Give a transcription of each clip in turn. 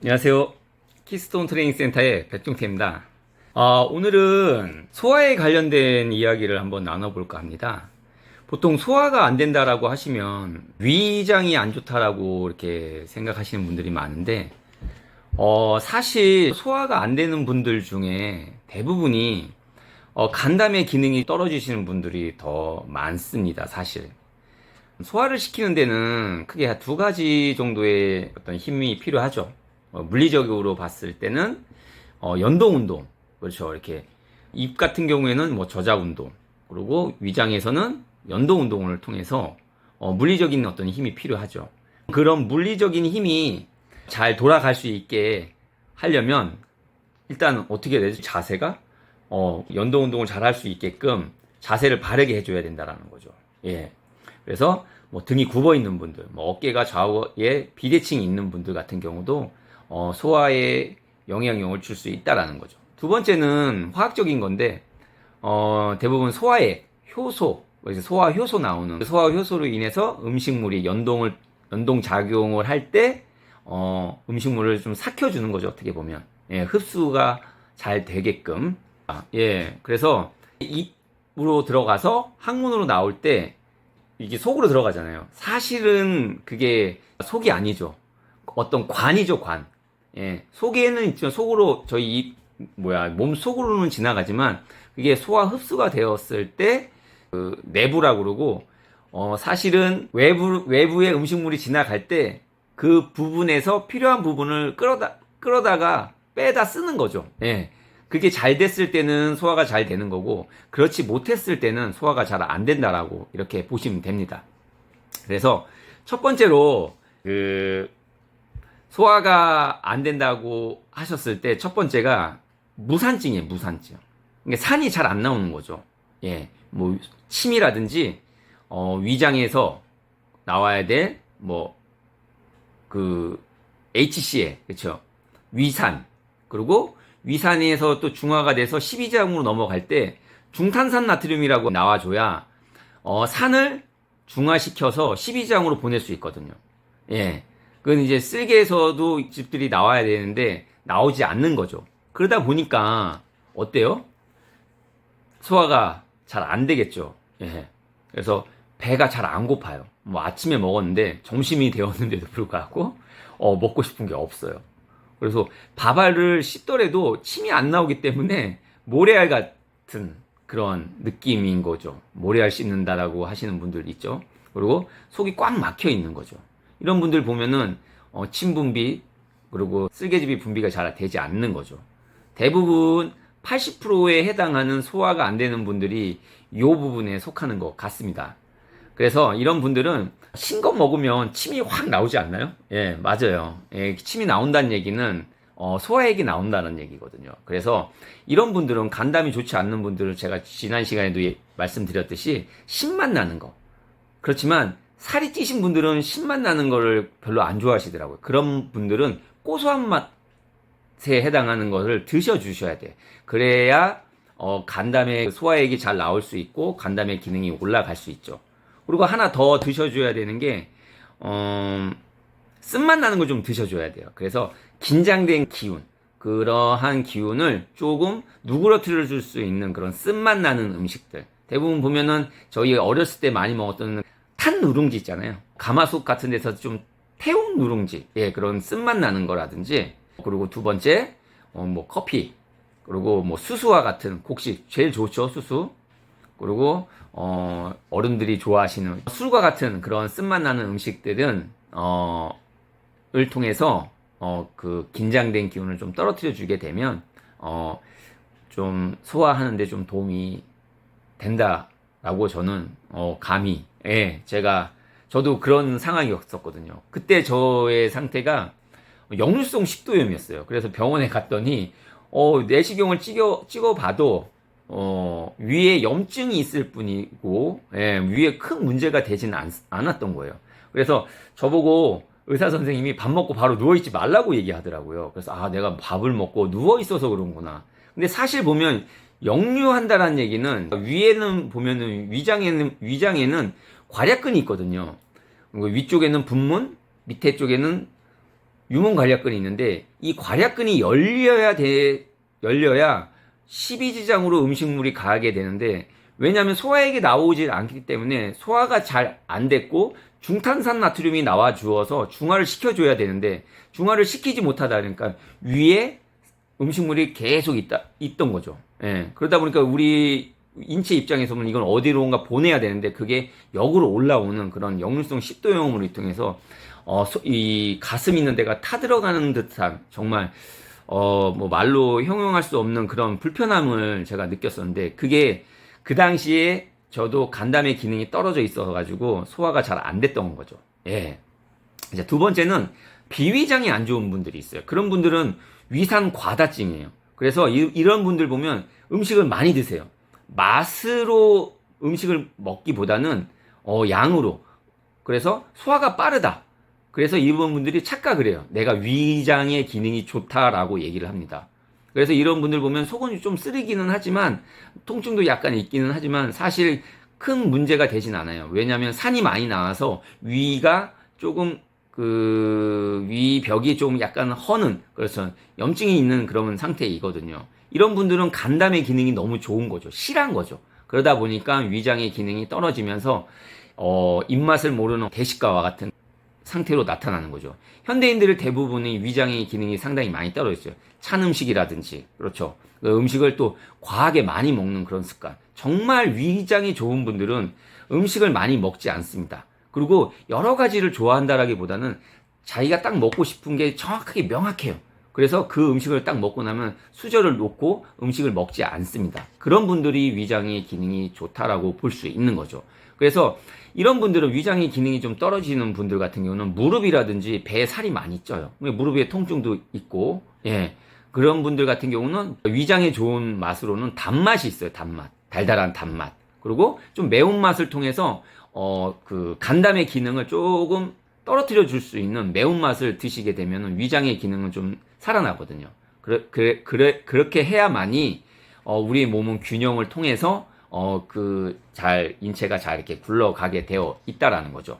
안녕하세요. 키스톤 트레이닝 센터의 백종태입니다. 아, 오늘은 소화에 관련된 이야기를 한번 나눠볼까 합니다. 보통 소화가 안 된다라고 하시면 위장이 안 좋다라고 이렇게 생각하시는 분들이 많은데, 어, 사실 소화가 안 되는 분들 중에 대부분이 어, 간담의 기능이 떨어지시는 분들이 더 많습니다, 사실. 소화를 시키는 데는 크게 두 가지 정도의 어떤 힘이 필요하죠. 어, 물리적으로 봤을 때는 어, 연동 운동, 그렇죠. 이렇게 입 같은 경우에는 뭐 저작 운동, 그리고 위장에서는 연동 운동을 통해서 어, 물리적인 어떤 힘이 필요하죠. 그런 물리적인 힘이 잘 돌아갈 수 있게 하려면 일단 어떻게 해야 되지? 자세가 어, 연동 운동을 잘 할 수 있게끔 자세를 바르게 해줘야 된다라는 거죠. 예. 그래서 뭐 등이 굽어 있는 분들, 뭐 어깨가 좌우에 비대칭이 있는 분들 같은 경우도 어, 소화에 영향을 줄 수 있다라는 거죠. 두 번째는 화학적인 건데 어, 대부분 소화액, 효소, 그래서 소화 효소 나오는 소화 효소로 인해서 음식물이 연동을 연동 작용을 할때 어, 음식물을 좀 삭혀주는 거죠. 어떻게 보면 예, 흡수가 잘 되게끔 아, 예, 그래서 입으로 들어가서 항문으로 나올 때 이게 속으로 들어가잖아요. 사실은 그게 속이 아니죠. 어떤 관이죠, 관. 예, 속에는 있지만 속으로 저희 입 뭐야 몸 속으로는 지나가지만 그게 소화 흡수가 되었을 때 그 내부라고 그러고 어 사실은 외부 외부의 음식물이 지나갈 때 그 부분에서 필요한 부분을 끌어다 끌어다가 빼다 쓰는 거죠. 예. 그게 잘 됐을 때는 소화가 잘 되는 거고 그렇지 못했을 때는 소화가 잘 안 된다라고 이렇게 보시면 됩니다. 그래서 첫 번째로 그 소화가 안 된다고 하셨을 때 첫 번째가 무산증이에요, 무산증. 그러니까 산이 잘 안 나오는 거죠. 예, 뭐 침이라든지 어, 위장에서 나와야 될 뭐 그 HCl, 그렇죠? 위산 그리고 위산에서 또 중화가 돼서 12장으로 넘어갈 때 중탄산 나트륨이라고 나와줘야 어, 산을 중화시켜서 12장으로 보낼 수 있거든요. 예. 그건 이제 쓸개에서도 집들이 나와야 되는데 나오지 않는 거죠. 그러다 보니까 어때요? 소화가 잘 안 되겠죠. 예. 그래서 배가 잘 안 고파요. 뭐 아침에 먹었는데 점심이 되었는데도 불구하고 어, 먹고 싶은 게 없어요. 그래서 밥알을 씹더라도 침이 안 나오기 때문에 모래알 같은 그런 느낌인 거죠. 모래알 씹는다라고 하시는 분들 있죠. 그리고 속이 꽉 막혀 있는 거죠. 이런 분들 보면은 어, 침 분비 그리고 쓸개즙이 분비가 잘 되지 않는 거죠. 대부분 80%에 해당하는 소화가 안 되는 분들이 이 부분에 속하는 것 같습니다. 그래서 이런 분들은 신거 먹으면 침이 확 나오지 않나요? 예, 맞아요. 예, 침이 나온다는 얘기는 어, 소화액이 나온다는 얘기거든요. 그래서 이런 분들은 간담이 좋지 않는 분들은 제가 지난 시간에도 예, 말씀드렸듯이 신맛 나는 거. 그렇지만 살이 찌신 분들은 신맛 나는 거를 별로 안 좋아하시더라고요. 그런 분들은 고소한 맛에 해당하는 것을 드셔 주셔야 돼. 그래야 어, 간담의 소화액이 잘 나올 수 있고 간담의 기능이 올라갈 수 있죠. 그리고 하나 더 드셔줘야 되는 게, 어, 쓴맛 나는 걸 좀 드셔줘야 돼요. 그래서 긴장된 기운, 그러한 기운을 조금 누그러뜨려 줄 수 있는 그런 쓴맛 나는 음식들. 대부분 보면은 저희 어렸을 때 많이 먹었던 탄 누룽지 있잖아요. 가마솥 같은 데서 좀 태운 누룽지. 예, 그런 쓴맛 나는 거라든지. 그리고 두 번째, 어, 뭐 커피. 그리고 뭐 수수와 같은 곡식. 제일 좋죠, 수수. 그리고 어, 어른들이 좋아하시는 술과 같은 그런 쓴맛 나는 음식들은 어, 을 통해서 어, 그 긴장된 기운을 좀 떨어뜨려 주게 되면 어, 좀 소화하는데 좀 도움이 된다 라고 저는 어, 감히 예, 제가 저도 그런 상황이었었거든요. 그때 저의 상태가 역류성 식도염이었어요. 그래서 병원에 갔더니 어, 내시경을 찍어 찍어봐도 어, 위에 염증이 있을 뿐이고, 예, 위에 큰 문제가 되지는 않, 않았던 거예요. 그래서 저보고 의사 선생님이 밥 먹고 바로 누워 있지 말라고 얘기하더라고요. 그래서, 아, 내가 밥을 먹고 누워 있어서 그런구나. 근데 사실 보면, 역류한다라는 얘기는, 위에는 보면은, 위장에는, 위장에는 괄약근이 있거든요. 위쪽에는 분문, 밑에 쪽에는 유문 관략근이 있는데 이 관략근이 열려야 돼 열려야 12지장으로 음식물이 가게 되는데 왜냐하면 소화액이 나오지 않기 때문에 소화가 잘 안 됐고 중탄산 나트륨이 나와 주어서 중화를 시켜줘야 되는데 중화를 시키지 못하다 보니까 위에 음식물이 계속 있다 있던 거죠. 예. 그러다 보니까 우리 인체 입장에서 보면 이건 어디로인가 보내야 되는데 그게 역으로 올라오는 그런 역류성 식도염을 통해서 어, 소- 이 가슴 있는 데가 타들어가는 듯한 정말 어, 뭐 말로 형용할 수 없는 그런 불편함을 제가 느꼈었는데 그게 그 당시에 저도 간담의 기능이 떨어져 있어 가지고 소화가 잘 안 됐던 거죠. 예. 이제 두 번째는 비위장이 안 좋은 분들이 있어요. 그런 분들은 위산 과다증이에요. 그래서 이, 런 분들 보면 음식을 많이 드세요. 맛으로 음식을 먹기보다는 어, 양으로. 그래서 소화가 빠르다. 그래서 이런 분들이 착각을 해요. 내가 위장의 기능이 좋다라고 얘기를 합니다. 그래서 이런 분들 보면 속은 좀 쓰리기는 하지만 통증도 약간 있기는 하지만 사실 큰 문제가 되진 않아요. 왜냐하면 산이 많이 나와서 위가 조금 그 위벽이 좀 약간 허는 그래서 염증이 있는 그런 상태이거든요. 이런 분들은 간담의 기능이 너무 좋은 거죠. 실한 거죠. 그러다 보니까 위장의 기능이 떨어지면서 어, 입맛을 모르는 대식가와 같은 상태로 나타나는 거죠. 현대인들의 대부분의 위장의 기능이 상당히 많이 떨어져 있어요. 찬 음식이라든지 그렇죠. 그 음식을 또 과하게 많이 먹는 그런 습관. 정말 위장이 좋은 분들은 음식을 많이 먹지 않습니다. 그리고 여러 가지를 좋아한다라기보다는 자기가 딱 먹고 싶은 게 정확하게 명확해요. 그래서 그 음식을 딱 먹고 나면 수저를 놓고 음식을 먹지 않습니다. 그런 분들이 위장의 기능이 좋다라고 볼 수 있는 거죠. 그래서 이런 분들은 위장의 기능이 좀 떨어지는 분들 같은 경우는 무릎이라든지 배에 살이 많이 쪄요. 무릎에 통증도 있고, 예. 그런 분들 같은 경우는 위장에 좋은 맛으로는 단맛이 있어요. 단맛. 달달한 단맛. 그리고 좀 매운맛을 통해서, 어, 그 간담의 기능을 조금 떨어뜨려 줄 수 있는 매운맛을 드시게 되면 위장의 기능은 좀 살아나거든요. 그래, 그래, 그래, 그렇게 해야만이, 어, 우리 몸은 균형을 통해서 어, 그, 잘, 인체가 잘 이렇게 굴러가게 되어 있다라는 거죠.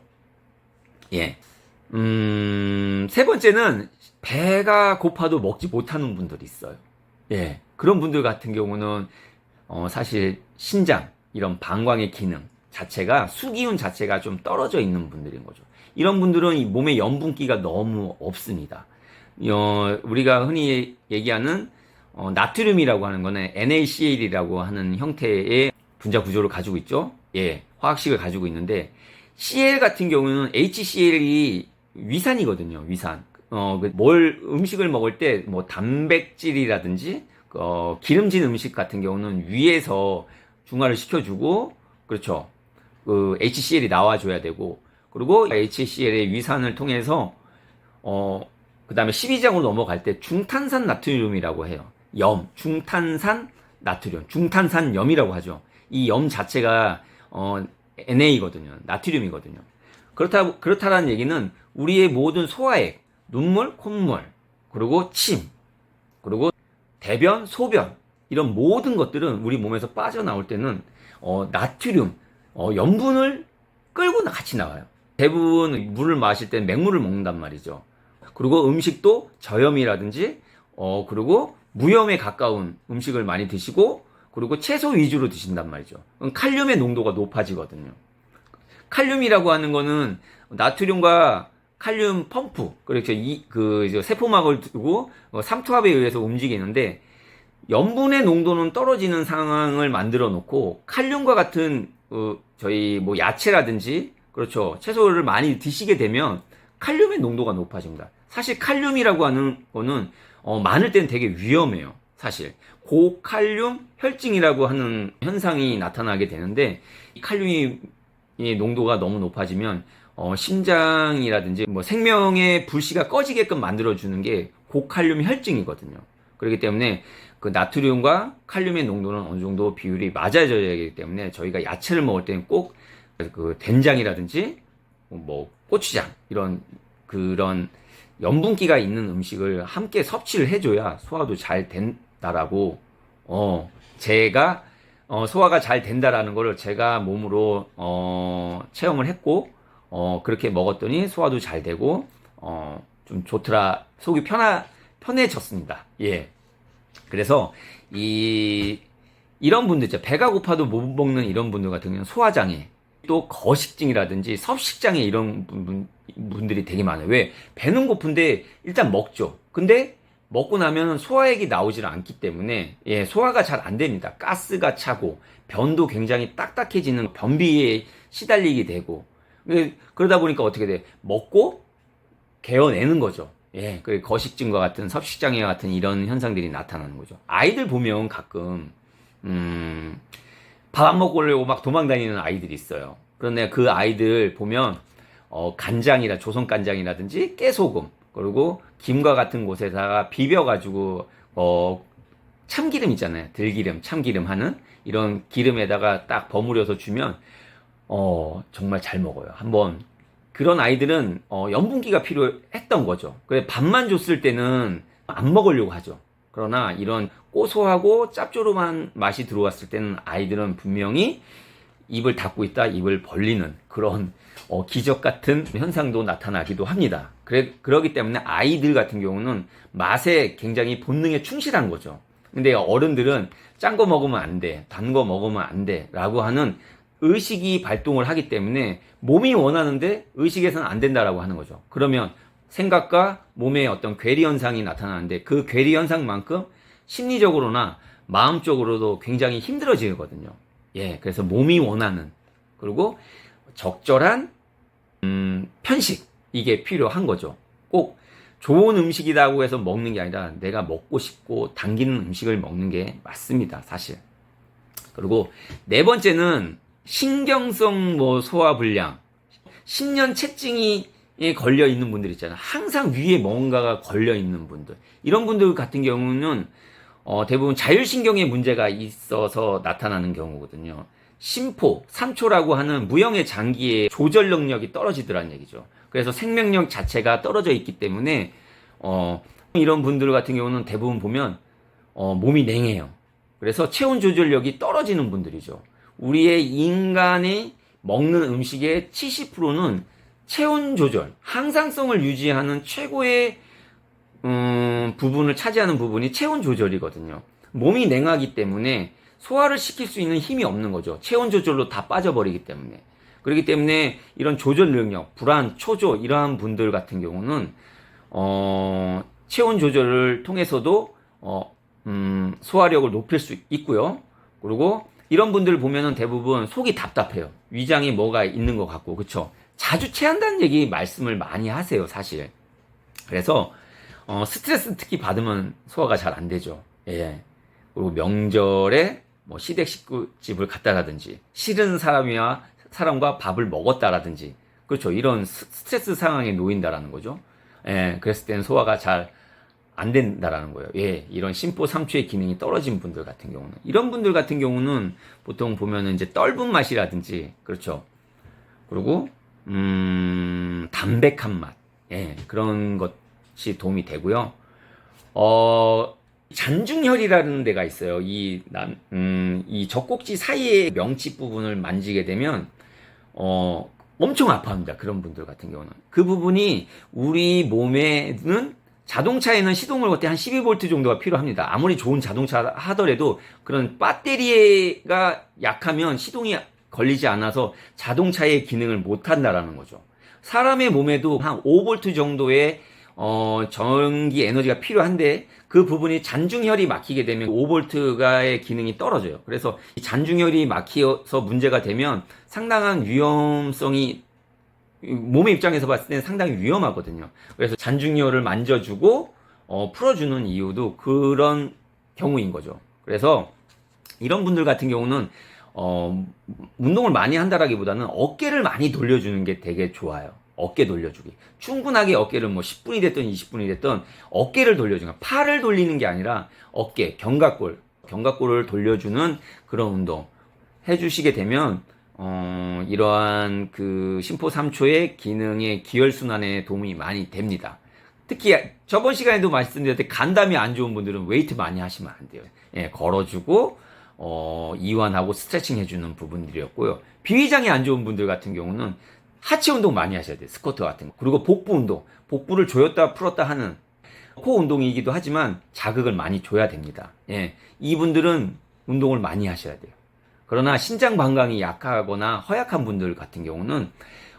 예. 음, 세 번째는 배가 고파도 먹지 못하는 분들이 있어요. 예. 그런 분들 같은 경우는, 어, 사실 신장, 이런 방광의 기능 자체가, 수기운 자체가 좀 떨어져 있는 분들인 거죠. 이런 분들은 이 몸에 염분기가 너무 없습니다. 어, 우리가 흔히 얘기하는 어, 나트륨이라고 하는 거는 NaCl이라고 하는 형태의 분자 구조를 가지고 있죠. 예, 화학식을 가지고 있는데 Cl 같은 경우는 HCl이 위산이거든요. 위산. 어, 그뭘 음식을 먹을 때 뭐 단백질이라든지 어, 기름진 음식 같은 경우는 위에서 중화를 시켜주고 그렇죠. 그 HCl이 나와줘야 되고 그리고 HCl의 위산을 통해서 어, 그 다음에 12장으로 넘어갈 때 중탄산 나트륨이라고 해요. 염, 중탄산 나트륨, 중탄산 염이라고 하죠. 이 염 자체가 어, NA거든요. 나트륨이거든요. 그렇다 그렇다라는 얘기는 우리의 모든 소화액, 눈물, 콧물, 그리고 침, 그리고 대변, 소변 이런 모든 것들은 우리 몸에서 빠져나올 때는 어, 나트륨, 어, 염분을 끌고 나- 같이 나와요. 대부분 물을 마실 때는 맹물을 먹는단 말이죠. 그리고 음식도 저염이라든지 어 그리고 무염에 가까운 음식을 많이 드시고 그리고 채소 위주로 드신단 말이죠. 칼륨의 농도가 높아지거든요. 칼륨이라고 하는 거는 나트륨과 칼륨 펌프 그렇죠. 이그 세포막을 두고 어, 삼투압에 의해서 움직이는데 염분의 농도는 떨어지는 상황을 만들어 놓고 칼륨과 같은 어, 저희 뭐 야채라든지 그렇죠 채소를 많이 드시게 되면 칼륨의 농도가 높아집니다. 사실 칼륨이라고 하는 거는 어, 많을 때는 되게 위험해요. 사실 고칼륨 혈증이라고 하는 현상이 나타나게 되는데 이 칼륨이 이 농도가 너무 높아지면 어, 심장이라든지 뭐 생명의 불씨가 꺼지게끔 만들어주는 게 고칼륨 혈증이거든요. 그렇기 때문에 그 나트륨과 칼륨의 농도는 어느 정도 비율이 맞아져야 되기 때문에 저희가 야채를 먹을 때는 꼭 그 된장이라든지 뭐 고추장 이런 그런 염분기가 있는 음식을 함께 섭취를 해줘야 소화도 잘 된다라고 어 제가 어, 소화가 잘 된다라는 거를 제가 몸으로 어, 체험을 했고 어, 그렇게 먹었더니 소화도 잘 되고 어, 좀 좋더라. 속이 편하, 편해졌습니다. 예. 그래서 이 이런 분들 있죠. 배가 고파도 못 먹는 이런 분들 같은 경우는 소화장애, 또 거식증이라든지 섭식장애 이런 분, 분들이 되게 많아요. 왜? 배는 고픈데 일단 먹죠. 근데 먹고 나면 소화액이 나오질 않기 때문에 예, 소화가 잘 안 됩니다. 가스가 차고 변도 굉장히 딱딱해지는 변비에 시달리게 되고 예, 그러다 보니까 어떻게 돼? 먹고 개어내는 거죠. 예, 그 거식증과 같은 섭식장애 같은 이런 현상들이 나타나는 거죠. 아이들 보면 가끔 음, 밥 안 먹고 오려고 막 도망다니는 아이들이 있어요. 그런데 그 아이들 보면 어, 간장이라 조선 간장이라든지 깨소금 그리고 김과 같은 곳에다가 비벼가지고 어, 참기름 있잖아요. 들기름, 참기름 하는 이런 기름에다가 딱 버무려서 주면 어, 정말 잘 먹어요. 한번 그런 아이들은 어, 염분기가 필요했던 거죠. 그래 밥만 줬을 때는 안 먹으려고 하죠. 그러나 이런 고소하고 짭조름한 맛이 들어왔을 때는 아이들은 분명히 입을 닫고 있다 입을 벌리는 그런 어, 기적 같은 현상도 나타나기도 합니다. 그래, 그러기 때문에 아이들 같은 경우는 맛에 굉장히 본능에 충실한 거죠. 근데 어른들은 짠 거 먹으면 안 돼, 단 거 먹으면 안 돼, 라고 하는 의식이 발동을 하기 때문에 몸이 원하는데 의식에서는 안 된다라고 하는 거죠. 그러면 생각과 몸의 어떤 괴리 현상이 나타나는데 그 괴리 현상만큼 심리적으로나 마음적으로도 굉장히 힘들어지거든요. 예, 그래서 몸이 원하는 그리고 적절한 음, 편식 이게 필요한 거죠. 꼭 좋은 음식이라고 해서 먹는 게 아니라 내가 먹고 싶고 당기는 음식을 먹는 게 맞습니다, 사실. 그리고 네 번째는 신경성 뭐 소화 불량, 신년체증이 걸려 있는 분들 있잖아요. 항상 위에 뭔가가 걸려 있는 분들. 이런 분들 같은 경우는 어, 대부분 자율신경에 문제가 있어서 나타나는 경우거든요. 심포, 삼초라고 하는 무형의 장기의 조절 능력이 떨어지더란 얘기죠. 그래서 생명력 자체가 떨어져 있기 때문에 어, 이런 분들 같은 경우는 대부분 보면 어, 몸이 냉해요. 그래서 체온 조절력이 떨어지는 분들이죠. 우리의 인간이 먹는 음식의 70%는 체온 조절, 항상성을 유지하는 최고의 음, 부분을 차지하는 부분이 체온 조절이거든요. 몸이 냉하기 때문에 소화를 시킬 수 있는 힘이 없는 거죠. 체온 조절로 다 빠져버리기 때문에. 그렇기 때문에 이런 조절 능력, 불안, 초조 이러한 분들 같은 경우는 어, 체온 조절을 통해서도 어, 음, 소화력을 높일 수 있고요. 그리고 이런 분들 보면은 대부분 속이 답답해요. 위장에 뭐가 있는 것 같고, 그쵸? 자주 체한다는 얘기 말씀을 많이 하세요, 사실. 그래서, 어, 스트레스 특히 받으면 소화가 잘 안 되죠. 예. 그리고 명절에 뭐 시댁 식구집을 갔다라든지, 싫은 사람이야, 사람과 밥을 먹었다라든지, 그렇죠. 이런 스- 스트레스 상황에 놓인다라는 거죠. 예. 그랬을 때는 소화가 잘 안 된다라는 거예요. 예, 이런 심포 3초의 기능이 떨어진 분들 같은 경우는 이런 분들 같은 경우는 보통 보면은 이제 떫은 맛이라든지 그렇죠. 그리고 음, 담백한 맛, 예, 그런 것이 도움이 되고요. 어, 잔중혈이라는 데가 있어요. 이 남, 음, 이 젖꼭지 사이의 명치 부분을 만지게 되면 어, 엄청 아파합니다. 그런 분들 같은 경우는 그 부분이 우리 몸에는 자동차에는 시동을 걸 때 한 12V 정도가 필요합니다. 아무리 좋은 자동차 하더라도 그런 배터리가 약하면 시동이 걸리지 않아서 자동차의 기능을 못 한다라는 거죠. 사람의 몸에도 한 5V 정도의 어, 전기 에너지가 필요한데 그 부분이 잔중혈이 막히게 되면 5V가의 기능이 떨어져요. 그래서 이 잔중혈이 막혀서 문제가 되면 상당한 위험성이 몸의 입장에서 봤을 때는 상당히 위험하거든요. 그래서 잔중혈을 만져주고 어, 풀어주는 이유도 그런 경우인 거죠. 그래서 이런 분들 같은 경우는 어, 운동을 많이 한다라기보다는 어깨를 많이 돌려주는 게 되게 좋아요. 어깨 돌려주기. 충분하게 어깨를 뭐 10분이 됐든 20분이 됐든 어깨를 돌려주는. 팔을 돌리는 게 아니라 어깨, 견갑골, 견갑골을 돌려주는 그런 운동 해주시게 되면 어, 이러한 그 심포 3초의 기능의 기혈순환에 도움이 많이 됩니다. 특히 저번 시간에도 말씀드렸듯이 간담이 안 좋은 분들은 웨이트 많이 하시면 안 돼요. 예, 걸어주고, 어, 이완하고 스트레칭 해주는 부분들이었고요. 비위장이 안 좋은 분들 같은 경우는 하체 운동 많이 하셔야 돼요. 스쿼트 같은 거. 그리고 복부 운동. 복부를 조였다 풀었다 하는 코 운동이기도 하지만 자극을 많이 줘야 됩니다. 예. 이분들은 운동을 많이 하셔야 돼요. 그러나 신장 방광이 약하거나 허약한 분들 같은 경우는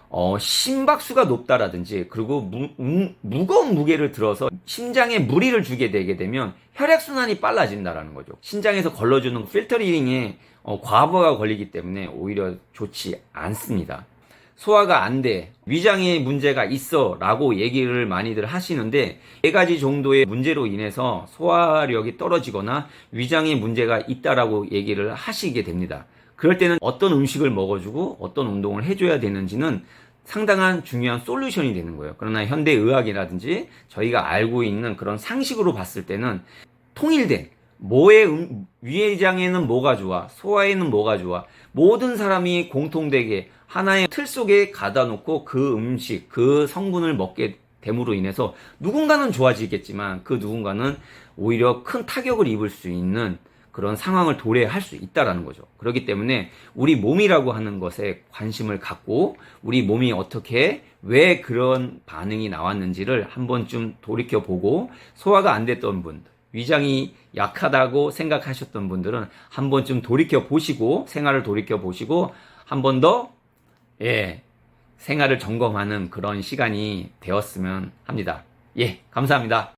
어, 심박수가 높다라든지 그리고 무, 무, 무 거운 무게를 들어서 심장에 무리를 주게 되게 되면 혈액순환이 빨라진다라는 거죠. 신장에서 걸러주는 필터링에 어, 과부하가 걸리기 때문에 오히려 좋지 않습니다. 소화가 안 돼. 위장에 문제가 있어. 라고 얘기를 많이들 하시는데, 네 가지 정도의 문제로 인해서 소화력이 떨어지거나 위장에 문제가 있다라고 얘기를 하시게 됩니다. 그럴 때는 어떤 음식을 먹어주고 어떤 운동을 해줘야 되는지는 상당한 중요한 솔루션이 되는 거예요. 그러나 현대의학이라든지 저희가 알고 있는 그런 상식으로 봤을 때는 통일된 뭐의 음, 위장에는 뭐가 좋아, 소화에는 뭐가 좋아, 모든 사람이 공통되게 하나의 틀 속에 가다 놓고 그 음식, 그 성분을 먹게 됨으로 인해서 누군가는 좋아지겠지만 그 누군가는 오히려 큰 타격을 입을 수 있는 그런 상황을 도래할 수 있다라는 거죠. 그렇기 때문에 우리 몸이라고 하는 것에 관심을 갖고 우리 몸이 어떻게 왜 그런 반응이 나왔는지를 한번 좀 돌이켜 보고 소화가 안 됐던 분들 위장이 약하다고 생각하셨던 분들은 한 번쯤 돌이켜 보시고 생활을 돌이켜 보시고 한 번 더 예, 생활을 점검하는 그런 시간이 되었으면 합니다. 예, 감사합니다.